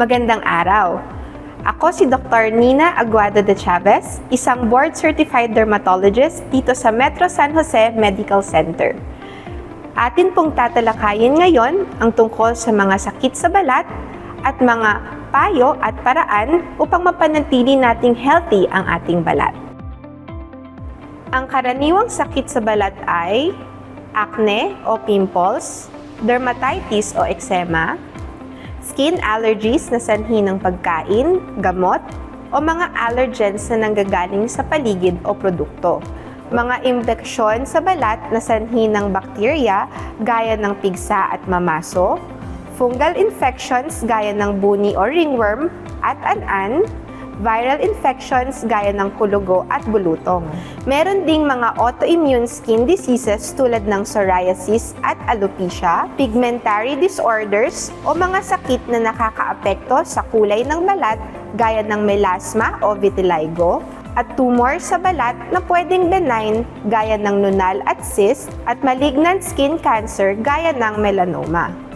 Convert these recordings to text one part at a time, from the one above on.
Magandang araw. Ako si Dr. Nina Aguado de Chavez, isang board-certified dermatologist dito sa Metro San Jose Medical Center. Atin pong tatalakayin ngayon ang tungkol sa mga sakit sa balat at mga payo at paraan upang mapanatili nating healthy ang ating balat. Ang karaniwang sakit sa balat ay acne o pimples, dermatitis o eczema, skin allergies na sanhi ng pagkain, gamot, o mga allergens na nanggagaling sa paligid o produkto. Mga impeksyon sa balat na sanhi ng bakterya gaya ng pigsa at mamaso, fungal infections gaya ng buni o ringworm at an-an, viral infections gaya ng kulugo at bulutong. Meron ding mga autoimmune skin diseases tulad ng psoriasis at alopecia, pigmentary disorders o mga sakit na nakakaapekto sa kulay ng balat gaya ng melasma o vitiligo, at tumor sa balat na pwedeng benign gaya ng nunal at cyst at malignant skin cancer gaya ng melanoma.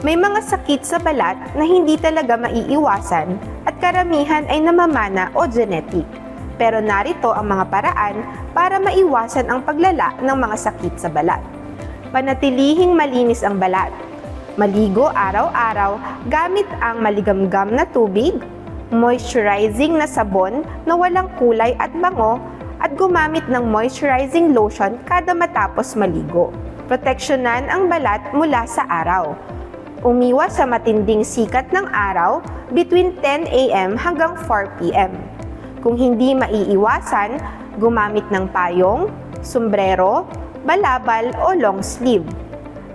May mga sakit sa balat na hindi talaga maiiwasan at karamihan ay namamana o genetic. Pero narito ang mga paraan para maiwasan ang paglala ng mga sakit sa balat. Panatilihing malinis ang balat. Maligo araw-araw gamit ang maligamgam na tubig, moisturizing na sabon na walang kulay at bango, at gumamit ng moisturizing lotion kada matapos maligo. Proteksyonan ang balat mula sa araw umiwas sa matinding sikat ng araw between 10 a.m. hanggang 4 p.m. Kung hindi maiiwasan, gumamit ng payong, sombrero, balabal o long sleeve.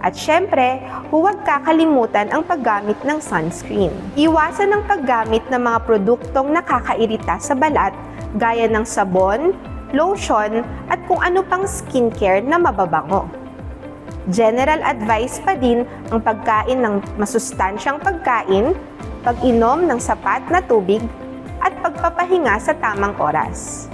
At syempre, huwag kakalimutan ang paggamit ng sunscreen. Iwasan ang paggamit ng mga produktong nakakairita sa balat gaya ng sabon, lotion, at kung ano pang skincare na mababango. General advice pa din ang pagkain ng masustansyang pagkain, pag-inom ng sapat na tubig, at pagpapahinga sa tamang oras.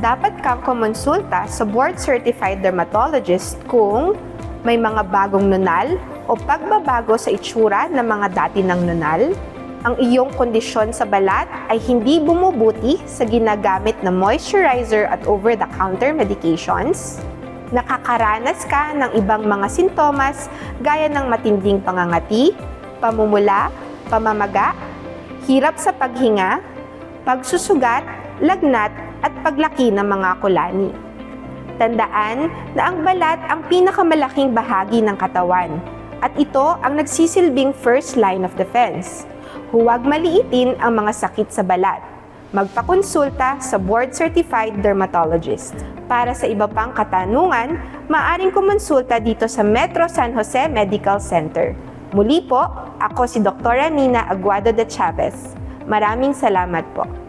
Dapat kang kumonsulta sa board-certified dermatologist kung may mga bagong nunal o pagbabago sa itsura ng mga dati ng nunal, ang iyong kondisyon sa balat ay hindi bumubuti sa ginagamit na moisturizer at over-the-counter medications, nakakaranas ka ng ibang mga sintomas gaya ng matinding pangangati, pamumula, pamamaga, hirap sa paghinga, pagsusugat, lagnat, at paglaki ng mga kulani. Tandaan na ang balat ang pinakamalaking bahagi ng katawan at ito ang nagsisilbing first line of defense. Huwag maliitin ang mga sakit sa balat magpakonsulta sa board-certified dermatologist. Para sa iba pang katanungan, maaring kumonsulta dito sa Metro San Jose Medical Center. Muli po, ako si Dr. Nina Aguado de Chavez. Maraming salamat po.